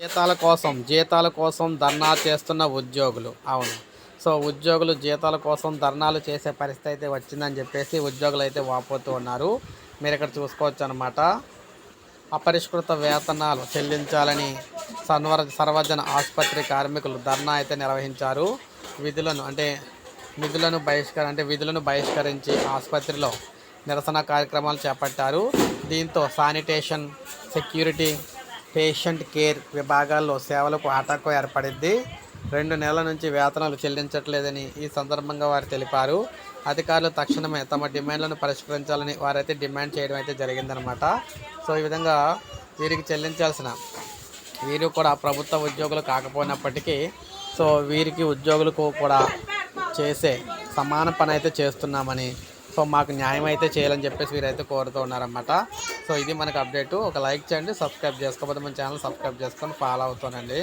జీతాల కోసం జీతాల కోసం ధర్నా చేస్తున్న ఉద్యోగులు. అవును. సో ఉద్యోగులు జీతాల కోసం ధర్నాలు చేసే పరిస్థితి అయితే వచ్చిందని చెప్పేసి ఉద్యోగులు అయితే వాపోతూ ఉన్నారు. మీరు ఇక్కడ చూసుకోవచ్చు అనమాట అపరిష్కృత వేతనాలు చెల్లించాలని సన్వర సర్వజన ఆసుపత్రి కార్మికులు ధర్నా అయితే నిర్వహించారు. విధులను అంటే విధులను బహిష్కర అంటే విధులను బహిష్కరించి ఆసుపత్రిలో నిరసన కార్యక్రమాలు చేపట్టారు. దీంతో శానిటేషన్ సెక్యూరిటీ పేషెంట్ కేర్ విభాగాల్లో సేవలకు ఆటంకం ఏర్పడింది. రెండు నెలల నుంచి వేతనాలు చెల్లించట్లేదని ఈ సందర్భంగా వారు తెలిపారు. అధికారులు తక్షణమే తమ డిమాండ్లను పరిష్కరించాలని వారైతే డిమాండ్ చేయడం అయితే జరిగిందనమాట సో ఈ విధంగా వీరికి చెల్లించాల్సిన వీరు కూడా ప్రభుత్వ ఉద్యోగులు కాకపోయినప్పటికీ సో వీరికి ఉద్యోగులకు కూడా చేసే సమాన పని అయితే చేస్తున్నామని సో మాకు న్యాయం అయితే చేయాలని చెప్పేసి వీరైతే కోరుతూ ఉన్నారన్నమాట. సో ఇది మనకు అప్డేట్. ఒక లైక్ చేయండి సబ్స్క్రైబ్ చేసుకోకపోతే మన ఛానల్ సబ్స్క్రైబ్ చేసుకొని ఫాలో అవుతానండి